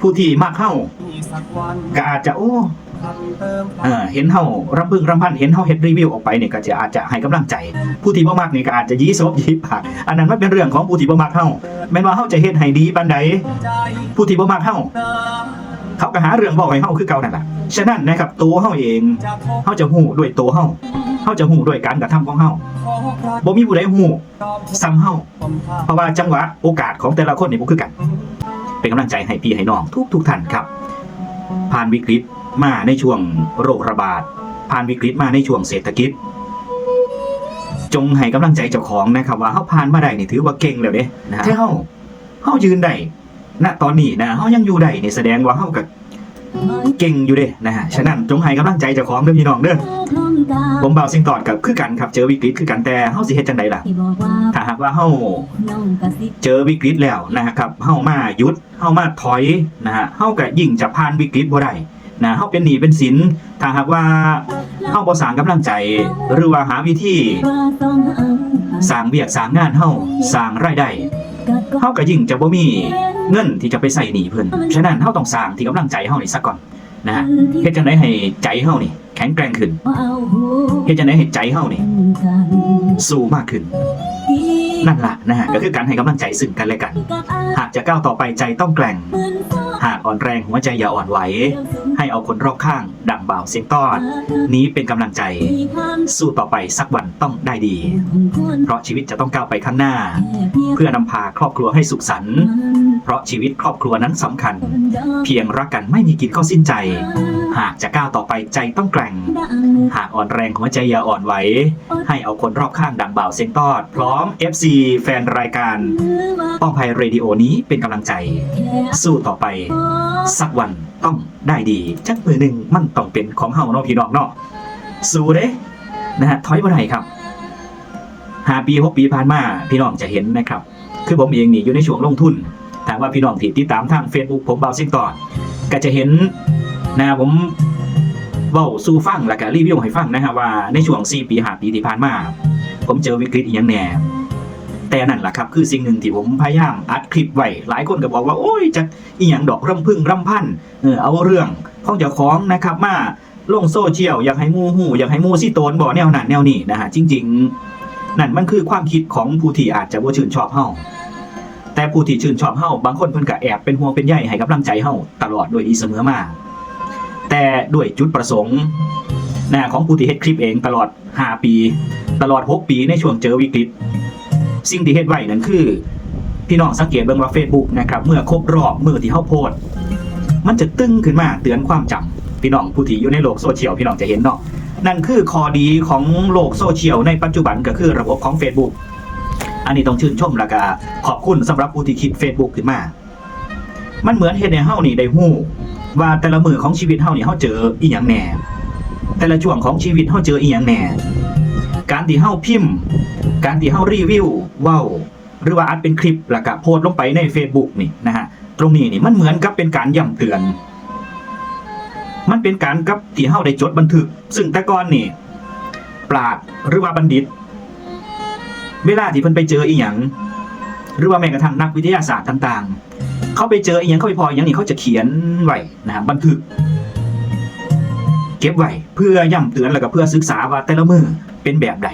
ผู้ที่มักเฮาก็อาจจะโอ้เห็นเฮารำพึงรำพันเห็นเฮาเฮ็ดรีวิวออกไปเนี่ยก็จะอาจจะให้กำลังใจ ผู้ที่บ่มักนี่ก็อาจจะยี้ซบยี้ปากอันนั้นมันเป็นเรื่องของผู้ที่บ่มักเฮาแม้ว่าเฮาจะเฮ็ดให้ดีปานใดผู้ที่บ่มักเฮาเขาก็หาเรื่องบอกให้เฮาคือเก่านั่นแหละฉะนั้นนะครับตัวเฮาเองเฮาจะฮู้ด้วยตัวเฮาเฮาจะฮู้ด้วยการกระทำของเฮาบ่มีผู้ใดฮู้ซ้ำเฮาเพราะว่าจังหวะโอกาสของแต่ละคนนี่บ่คือกัน เป็นกำลังใจให้พี่ให้น้องทุกทุกท่านครับ ผ่านวิกฤตมาในช่วงโรคระบาด ผ่านวิกฤตมาในช่วงเศรษฐกิจ จงให้กำลังใจเจ้าของนะครับว่าเขาผ่านมาได้นี่ถือว่าเก่งแล้วเด้นะฮะถ้าเขาเขายืนได้ณตอนนี้นะเขายังอยู่ได้นี่แสดงว่าเขากับ เก่งอยู่เด้นะฮะฉะนั้นจงให้กำลังใจเจ้าของเด้อพี่น้องเด้อผมเบาสิงตอดกับคือกันครับเจอวิกฤตคือกันแต่เฮาสิเฮ็ดจังไดล่ะถ้าหากว่าเฮาเจอวิกฤตแล้วนะครับเฮามาหยุดเฮามาถอยนะฮะเฮาก็ยิ่งจะผ่านวิกฤตบ่ได้นะเฮาเป็นหนี้เป็นสินถ้าหากว่าเฮาบ่สร้างกำลังใจ หรือว่าหาวิธีสร้างเวียกสร้างงานเฮาสร้างรายได้ เฮาก็ยิ่งจะบ่มีเงินที่จะไปใส่หนี้เพิ่นฉะนั้นเฮาต้องสร้างที่กำลังใจเฮานี่ซะก่อนนะฮะเฮ็ดจังไดให้ใจเฮานี่ แข็งแกร่งขึ้นเฮ็ดจังไดให้ใจเฮานี่ สู้มากขึ้น นั่นล่ะนะฮะก็คือการให้กำลังใจซึ่งกันและกัน หากจะก้าวต่อไปใจต้องแกร่ง หากอ่อนแรงหัวใจอย่าอ่อนไหว ให้เอาคนรอบข้าง ดังบ่าวเสียงต้อน นี้เป็นกำลังใจ สู้ต่อไปสักวันต้องได้ดี เพราะชีวิตจะต้องก้าวไปข้างหน้า เพื่อนำพาครอบครัวให้สุขสันต์เพราะชีวิตครอบครัวนั้นสำคัญ เพียงรักกันไม่มีกินก็สิ้นใจ หากจะก้าวต่อไปใจต้องแกร่ง หากอ่อนแรงหัวใจอย่าอ่อนไหว ให้เอาคนรอบข้างดังบ่าวเสียงตอด พร้อม FC แฟนรายการป้องภัยเรดิโอนี้เป็นกำลังใจ สู้ต่อไป สักวันต้องได้ดี จักมือหนึ่งมันต้องเป็นของเฮาเนาะพี่น้องเนาะสู้เด้นะฮะถอยบ่ได้ครับห้าปีหกปีผ่านมาพี่น้องจะเห็นนะครับ คือผมเองนี่อยู่ในช่วงลงทุนถามว่าพี่น้องที่ติดตามทาง Facebook ผมเบาซิงตอนก็จะเห็น นะผมเว้าสู่ฟังแล้วก็รีวิวให้ฟังนะฮะว่าในช่วง 4 ปี5ปีที่ผ่านมา ผมเจอวิกฤตอีหยังแหน่แต่นั่นแหละครับ คือสิ่งหนึ่งที่ผมพยายามอัดคลิปไว้หลายคนก็บอกว่า โอ้ยจะอีหยังดอกร่ำพึ่งร่ำพันเออเอาเรื่องของเจ้าของนะครับมาลงโซเชียลอยากให้มู่ฮู้อยากให้มู่สิโตนบ่แนวนั้นแนวนี้นะฮะจริง ๆ นั่นมันคือความคิดของผู้ที่อาจจะบ่ชื่นชอบเฮาแต่ผู้ที่ชื่นชอบเฮาบางคนเพิ่นก็แอบเป็นห่วงเป็นใยให้กำลังใจเฮาตลอดโดยดีเสมอมา แต่ด้วยจุดประสงค์นะของผู้ที่เฮ็ดคลิปเองตลอด 5 ปี ตลอด 6 ปีในช่วงเจอวิกฤต สิ่งที่เฮ็ดไว้นั่นคือ พี่น้องสังเกตเบิ่งว่า Facebook นะครับ เมื่อครบรอบเมื่อที่เฮาโพสต์มันจะตึ้งขึ้นมาเตือนความจำพี่น้องผู้ที่อยู่ในโลกโซเชียลพี่น้องจะเห็นเนาะนั่นคือข้อดีของโลกโซเชียลในปัจจุบันก็คือระบบของ Facebook อันนี้ต้องชื่นชมแล้วก็ขอบคุณสำหรับผู้ที่คิด Facebook ขึ้นมา มันเหมือนเฮ็ดให้เฮานี่ได้ฮู้ ว่าแต่ละมือของชีวิตเฮานี่เฮาเจออีหยังแหน่แต่ละช่วงของชีวิตเฮาเจออีหยังแหน่การที่เฮาพิมพ์ การที่เฮารีวิวเว้าหรือว่าอัดเป็นคลิปแล้วก็โพสต์ลงไปใน Facebook นี่นะฮะตรงนี้นี่มันเหมือนกับเป็นการย้ำเตือน มันเป็นการกับที่เฮาได้จดบันทึก ซึ่งแต่ก่อนนี่ปราดหรือว่าบัณฑิต เวลาที่เพิ่นไปเจออีหยังหรือว่าแม้กระทั่งนักวิทยาศาสตร์ต่างๆ เขาไปเจออีหยังเขาไปพออีหยังนี่เขาจะเขียนไว้นะฮะบันทึก เก็บไว้เพื่อย้ำเตือนแล้วก็เพื่อศึกษาว่าแต่ละมือเป็นแบบใด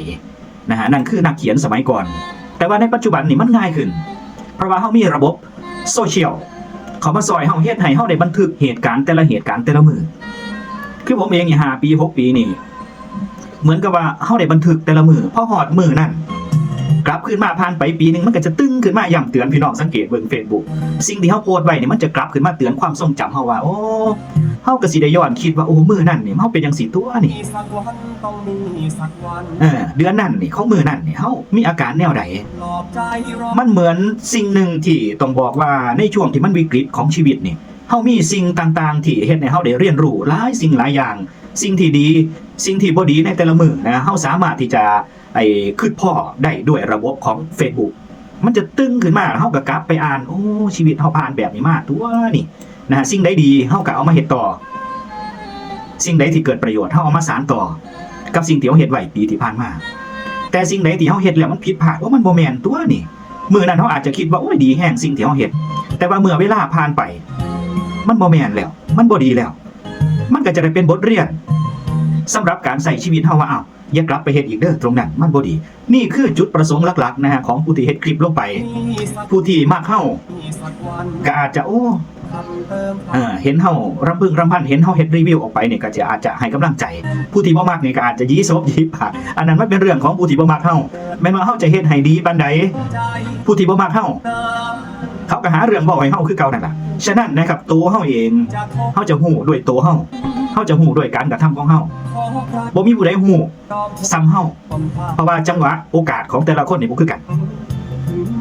นะฮะนั่นคือนักเขียนสมัยก่อน แต่ว่าในปัจจุบันนี่มันง่ายขึ้น เพราะว่าเขามีระบบโซเชียลเขามาซอยเฮาเฮ็ดให้เฮาได้บันทึกเหตุการณ์แต่ละเหตุการณ์แต่ละมือคือผมเองนี่หาปีหกปีนี่เหมือนกับว่าเฮาได้บันทึกแต่ละมือพอหอดมือนั่น กลับขึ้นมาผ่านไปปีหนึ่งมันก็จะตึ้งขึ้นมาย้ำเตือนพี่น้องสังเกตเบิ่ง Facebook สิ่งที่เฮาโพสต์ไว้เนี่ยมันจะกลับขึ้นมาเตือนความทรงจำเฮาว่าโอ้เฮาก็สิได้ย้อนคิดว่าโอ้มือนั้นเนี่ยเฮาเป็นจังซี่ตัวนี่มีสักวันต้องมีสักวันเออเดือนนั้นนี่เของมื้อนั้นนี่เฮามีอาการแนวใดหลอใจรอมันเหมือนสิ่งหนึ่งที่ต้องบอกว่าในช่วงที่มันวิกฤตของชีวิตนี่เฮามีสิ่งต่างๆ ที่เฮ็ดให้เฮาได้เรียนรู้หลายสิ่งหลายอย่าง สิ่งที่ดี สิ่งที่บ่ดีในแต่ละมือนะเฮาสามารถที่จะ ไอ้คิดพ่อได้ด้วยระบบของ Facebook มันจะตึงขึ้นมาเฮาก็กลับไปอ่าน โอ้ชีวิตเฮาผ่านแบบนี้มาตัวนี่นะฮะสิ่งใดดีเฮาก็เอามาเฮ็ดต่อ สิ่งใดที่เกิดประโยชน์เฮาเอามาสานต่อ กับสิ่งที่เฮาเฮ็ดไว้ปีที่ผ่านมา แต่สิ่งใดที่เฮาเฮ็ดแล้วมันผิดพลาดว่ามันบ่แม่นตัวนี่มื้อนั้นเฮาอาจจะคิดว่าโอ้ยดีแฮงสิ่งที่เฮาเฮ็ดแต่ว่าเมื่อเวลาผ่านไป มันบ่แม่นแล้ว มันบ่ดีแล้ว มันก็จะได้เป็นบทเรียนสำหรับการใส่ชีวิตเฮาว่าอ้าว อย่ากลับไปเฮ็ดอีกเด้อตรงนั้นมันบ่ดี นี่คือจุดประสงค์หลักๆนะฮะของผู้ที่เฮ็ดคลิปลงไป ผู้ที่มากเฮาก็อาจจะโอ้เออเห็นเฮารำพึงรำพันเห็นเฮาเฮ็ดรีวิวออกไปเนี่ยก็จะอาจจะให้กำลังใจ ผู้ที่บ่มักเนี่ยก็อาจจะยี้ซบยี้ปากอันนั้นมันเป็นเรื่องของผู้ที่บ่มักเฮาแม้ว่าเฮาจะเฮ็ดให้ดีปานใดผู้ที่บ่มักเฮา เขาก็หาเรื่องบอกให้เฮาคือเก่านั่นแหละฉะนั้นนะครับตัวเฮาเองำจะขอเฮาจะฮู้ด้วยตัวเฮาเฮาจะฮู้ด้วยการกระทำของเฮาขอพระบ่มีผู้ใดฮู้ซ้ำเฮาคนพาเพราะว่าจังหวะโอกาสของแต่ละคนนี่บ่คือกัน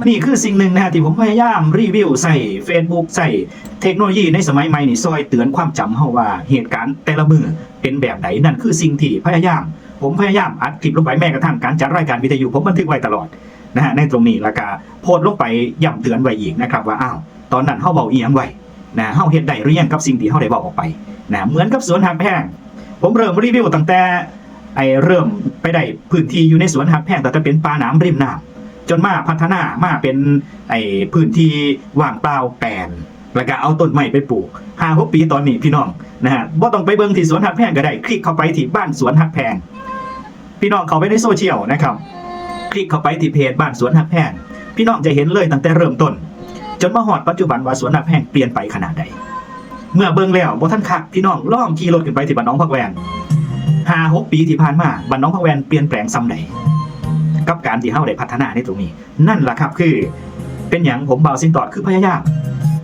นี่คือสิ่งหนึ่งนะฮะที่ผมพยายามรีวิวใส่ Facebook ใส่เทคโนโลยีในสมัยใหม่นี่ซอยเตือนความจำเฮาว่าเหตุการณ์แต่ละมือเป็นแบบไหนนั่นคือสิ่งที่พยายาม ผมพยายามอัดคลิปลงไปแม้กระทั่งการจัดรายการวิทยุผมบันทึกไว้ตลอด นะฮะในตรงนี้แล้วก็โพสต์ลงไปย้ำเตือนไว้อีกนะครับว่าอ้าวตอนนั้นเฮาเว้าอีหยังไว้นะเฮาเฮ็ดได้หรือยังกับสิ่งที่เฮาได้บอกออกไปนะเหมือนกับสวนหักแพงผมเริ่มรีวิวตั้งแต่ไอเริ่มไปได้พื้นที่อยู่ในสวนหักแพงแต่จะเป็นปลาหนามริมน้ำจนมาพัฒนามาเป็นไอพื้นที่ว่างเปล่าแปลนแล้วก็เอาต้นไม้ไปปลูกห้าหกปีตอนนี้พี่น้องนะฮะบ่าต้องไปเบิ่งที่สวนหักแพงก็ได้ คลิกเข้าไปที่บ้านสวนหักแพง พี่น้องเข้าไปในโซเชียลนะครับ คลิกเข้าไปที่เพจบ้านสวนหักแพงพี่น้องจะเห็นเลยตั้งแต่เริ่มต้น จนมาฮอดปัจจุบันว่าสวนหักแพงเปลี่ยนไปขนาดใด เมื่อเบิ่งแล้วบ่ท่านคักพี่น้องล่องขี่รถขึ้นไปที่บ้านน้องพักแวนห้าหกปีที่ผ่านมาบ้านน้องพักแวนเปลี่ยนแปลงซ้ำใดกับการที่เฮาได้พัฒนาในตรงนี้ นั่นแหละครับคือ เป็นอย่างผมเบาสินตอดคือพยายาม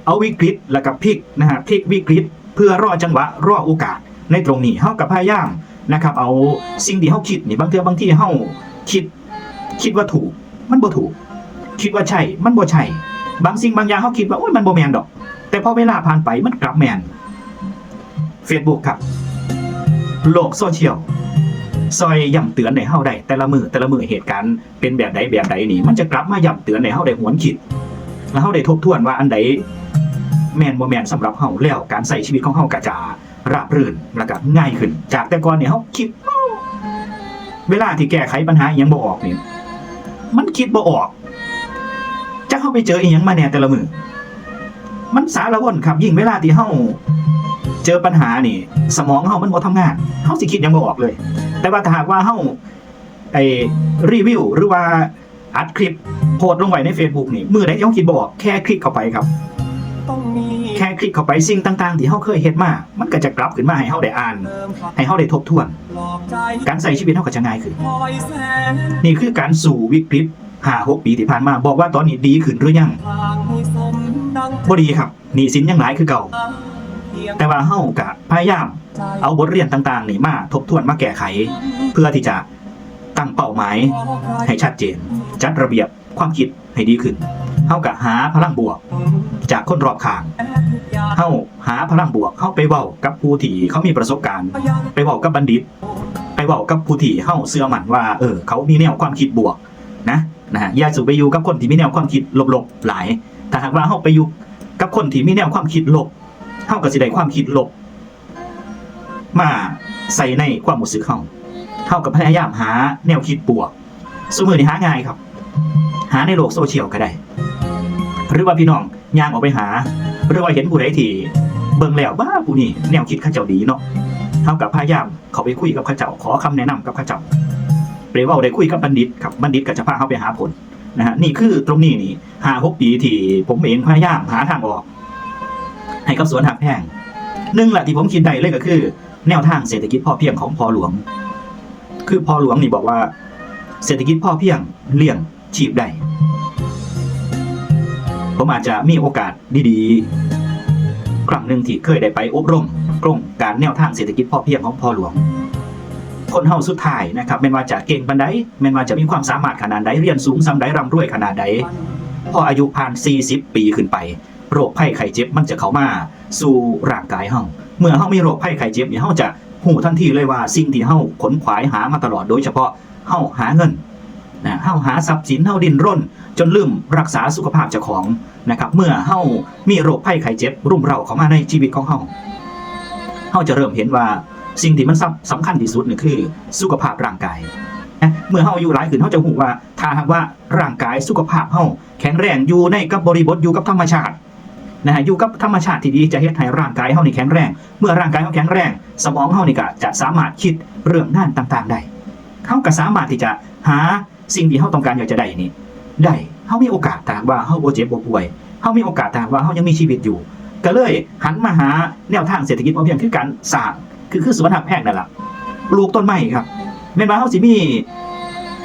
เอาวิกฤตแล้วกับพลิกนะฮะพลิกวิกฤต เพื่อรอจังหวะรอโอกาสในตรงนี้เฮากับพยายามนะครับ เอาสิ่งที่เฮาคิดนี่บางเทื่อบางที่เฮาคิด คิดว่าถูก มันบ่ถูก คิดว่าใช่ มันบ่ใช่ บางสิ่งบางอย่างเฮาคิดว่าโอ้ยมันบ่แมนดอก แต่พอเวลาผ่านไปมันกลับแมน Facebook ครับ โลกโซเชียลซอยย้ำเตือนในเฮาได้แต่ละมือแต่ละมือเหตุการณ์เป็นแบบใดแบบใดนี่ มันจะกลับมาย้ำเตือนในเฮาได้หวนคิด แล้วเฮาได้ทบทวนว่าอันใดแมนบ่แมนสำหรับเฮาแล้วการใส่ชีวิตของเฮาก็จะราบรื่นแล้วก็ง่ายขึ้น จากแต่ก่อนเนี่ยเฮาคิด เวลาที่แก้ไขปัญหาอิหยังบ่ออกนี่ มันคิดบ่ออกจะเข้าไปเจออีหยังมาแน่แต่ละมือมันสารวนครับ ยิ่งเวลาที่เฮาเจอปัญหานี่ สมองเฮามันบ่ทำงานเฮาสิคิดหยังบ่ออกเลย แต่ว่าถ้าหากว่าเฮาไอ้รีวิวหรือว่าอัดคลิปโพสต์ลงไว้ใน Facebook นี่มือใดที่เฮาคิดบ่ออกแค่คลิกเข้าไปครับ แค่คลิกเข้าไปสิ่งต่างๆ ที่เฮาเคยเฮ็ดมา มันก็จะกลับขึ้นมาให้เฮาได้อ่านเติมพระให้เฮาได้ทบทวนหลอกใจการใส่ชีวิตเฮาก็จะง่ายขึ้นคอยแสนนี่คือการสู่วิกฤตห้าหกปีที่ผ่านมา บอกว่าตอนนี้ดีขึ้นหรือยังทางให้สมดังบ่ดีครับหนี้สินยังหลายคือเก่าเพียงแต่ว่าเฮาก็พยายามใจเอาบทเรียนต่างๆนี่มาทบทวนมาแก้ไข เพื่อที่จะตั้งเป้าหมายขอใครให้ชัดเจน จัดระเบียบความคิดให้ดีขึ้นเฮาก็หาพลังบวก จากคนรอบข้างทุกอย่างเฮาหาพลังบวกเฮาไปเว้ากับผู้ที่เขามีประสบการณ์ยังไปเว้ากับบัณฑิต ไปเว้ากับผู้ที่เฮาเชื่อมั่นว่าเออเขามีแนวความคิดบวกนะนะฮะอย่าสูไปอยู่กับคนที่มีแนวความคิดลบๆหลายถ้าหากว่าเฮาไปอยู่กับคนที่มีแนวความคิดลบเฮาก็สิได้ความคิดลบ มาใส่ในความรู้สึกเฮาเฮากับพยายามหาแนวคิดบวกสมือนี่หาง่ายครับ หาในโลกโซเชียลก็ได้ หรือว่าพี่น้อง ย่างออกไปหาหรือว่าเห็นผู้ใดที่เบิ่งแล้วว่าผู้นี้แนวคิดข้าเจ้าดีเนาะเฮากับพยายามเขาไปคุยกับข้าเจ้าขอคำแนะนำกับข้าเจ้าเปรเว่าได้คุยกับบัณฑิตครับบัณฑิตก็จะพาเขาไปหาผลนะฮะนี่คือตรงนี้นี่หาหกปีที่ผมเองพยายามหาทางออก ให้กับสวนหักแพงหนึ่งแหละที่ผมคิดได้เลยก็คือ แนวทางเศรษฐกิจพอเพียงของพอหลวง คือพอหลวงนี่บอกว่า เศรษฐกิจพอเพียงเลี้ยงชีพได้ ผมอาจจะมีโอกาสดีๆ ครั้งหนึ่งที่เคยได้ไปอบรมโครงการแนวทางเศรษฐกิจพอเพียงของพ่อหลวง คนเฮาสุดท้ายนะครับแม้ว่าจะเก่งปานใดแม้ว่าจะมีความสามารถขนาดใดเรียนสูงสำใดร่ำรวยขนาดใดพออายุผ่าน 40 ปีขึ้นไป โรคภัยไข้เจ็บมันจะเข้ามาสู่ร่างกายเฮาเมื่อเฮามีโรคภัยไข้เจ็บเนี่ยเฮาจะหูทันทีเลยว่าสิ่งที่เฮาขนขวายหามาตลอดโดยเฉพาะเฮาหาเงิน นะเฮาหาทรัพย์สินเฮาดิ้นร่น จนลืมรักษาสุขภาพเจ้าของนะครับ เมื่อเฮามีโรคภัยไข้เจ็บ รุมเร้าเข้ามาในชีวิตของเฮาเฮาจะเริ่มเห็นว่าสิ่งที่มันสำสำคัญที่สุดนี่คือ สุขภาพร่างกายนะเมื่อเฮาอายุหลายขึ้นเฮาจะหูว่าถ้าหากว่าร่างกายสุขภาพเฮาแข็งแรงอยู่ในกับบริบทอยู่กับธรรมชาตินะฮะอยู่กับธรรมชาติที่ดีจะเฮ็ดให้ร่างกายเฮานี่แข็งแรง เมื่อร่างกายเฮาแข็งแรง สมองเฮานี่ก็จะสามารถคิดเรื่องงานต่างๆได้เฮาก็สามารถที่จะหา สิ่งที่เฮาต้องการอยากจะได้นี่ได้เฮามีโอกาสถาหากว่าเฮาบ่เจ็บบ่ป่วยเฮามีโอกาสถาหากว่าเฮายังมีชีวิตอยู่ ก็เลยหันมาหาแนวทางเศรษฐกิจพอเพียงคือการสร้างคือคือสวนหักแพงนั่นล่ะปลูกต้นไม้ครับแม่นว่าเฮาสิมี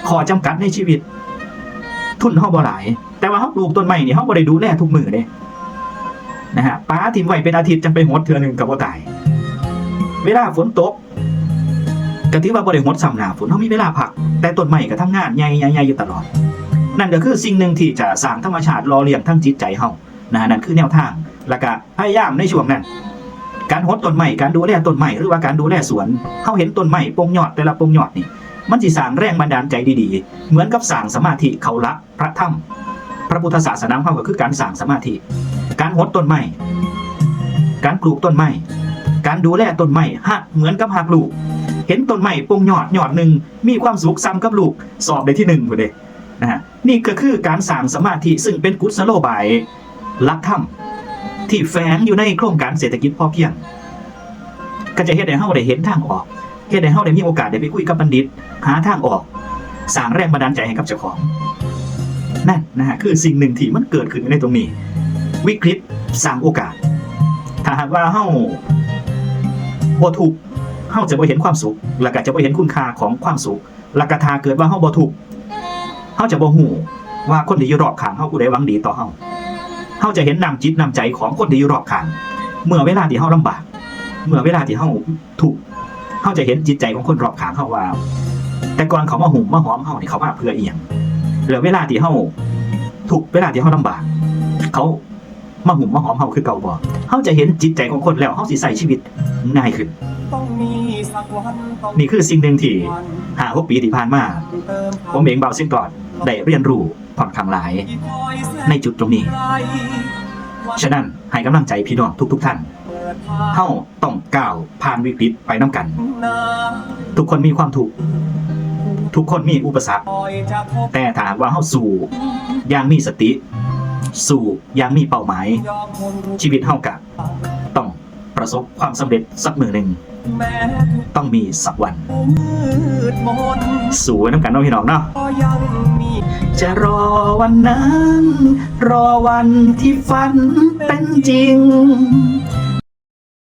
ข้อจำกัดในชีวิต ทุนเฮาบ่หลาย แต่ว่าเฮาปลูกต้นไม้นี่เฮาบ่ได้ดูแลทุกมื้อเด้นะฮะป้าทิ้งไว้เป็นอาทิตย์จังไปหดเทื่อหนึงก็บ่ตาย เวลาฝนตก ก็ถือว่าบ่ได้หดซ้ำหนาฝนเฮามีเวลาพัก แต่ต้นไม้ก็ทำงานใหญ่ๆอยู่ตลอด นั่นก็คือสิ่งหนึ่งที่จะสร้างธรรมชาติรอเลี้ยงทั้งจิตใจเฮานะนั่นคือแนวทางแล้วก็พยายามในช่วงนั้น การหดต้นไม้การดูแลต้นไม้หรือว่าการดูแลสวนเฮาเห็นต้นไม้ปงยอดแต่ละปงยอดนี่ มันสิสร้างแรงบันดาลใจดีๆ เหมือนกับสร้างสมาธิเขาละพระธรรมพระพุทธศาสนาเขาก็คือการสร้างสมาธิ การหดต้นไม้การปลูกต้นไม้การดูแลต้นไม้หักเหมือนกับหักลูก เห็นต้นไม้ปงยอดยอดหนึ่งมีความสุขซ้ำกับลูกสอบได้ที่หนึ่งพอดีนะฮะนี่ก็คือการสร้างสมาธิซึ่งเป็นกุศโลบายลักธรรมที่แฝงอยู่ในโครงการเศรษฐกิจพอเพียง ก็จะเฮ็ดให้เฮาได้เห็นทางออกเฮ็ดให้เฮาได้มีโอกาสได้ไปคุยกับบัณฑิต หาทางออกสร้างแรงบันดาลใจให้กับเจ้าของนั่นนะฮะคือสิ่งหนึ่งที่มันเกิดขึ้นในตรงนี้ วิกฤตสร้างโอกาส ถ้าหากว่าเฮาบ่ทุก เฮาจะบ่เห็นความสุขแล้วก็จะบ่เห็นคุณค่าของความสุขแล้วก็ถ้าเกิดว่าเฮาบ่ทุกข์เฮาจะบ่ฮู้ว่าคนที่อยู่รอบข้างเฮาผู้ใดหวังดีต่อเฮาเฮาจะเห็นน้ำจิตน้ำใจของคนที่อยู่รอบข้างเมื่อเวลาที่เฮาลำบาก เมื่อเวลาที่เฮาทุกข์เฮาจะเห็นจิตใจของคนรอบข้างเฮาว่า แต่ก่อนเขามาหุ่มมาหอมเฮานี่เขามาเพื่ออีหยังแล้วเวลาที่เฮาทุกข์เวลาที่เฮาลำบาก เขา มาหุ่มมาหอมเฮาคือเก่าบ่เฮาจะเห็นจิตใจของคนแล้วเฮาสิใส่ชีวิตง่ายขึ้นต้องมีสักวันต้องนี่คือสิ่งหนึ่งที่วันหาหกปีที่ผ่านมาเติมผมเองเบาเส้นกรอดได้เรียนรู้ผ่อนคลางหลายที่คอยแสในจุดตรงนี้ไกลวันฉะนั้นให้กำลังใจพี่น้องทุกๆท่านเปิดทางเฮาต้องก้าวผ่านวิกฤตไปน้ำกันหน้าทุกคนมีความทุกข์ทุกคนมีอุปสรรคคอยจะพบแต่ถ้าหากว่าเฮาสู้อย่างมีสติ สู่อย่างมีเป้าหมาย ชีวิตเฮากะต้องประสบความสำเร็จสักมือหนึ่ง ต้องมีสักวัน สู้ไว้น้ำกันน้องพี่น้องเนาะจะรอวันนั้น รอวันที่ฝันเป็นจริง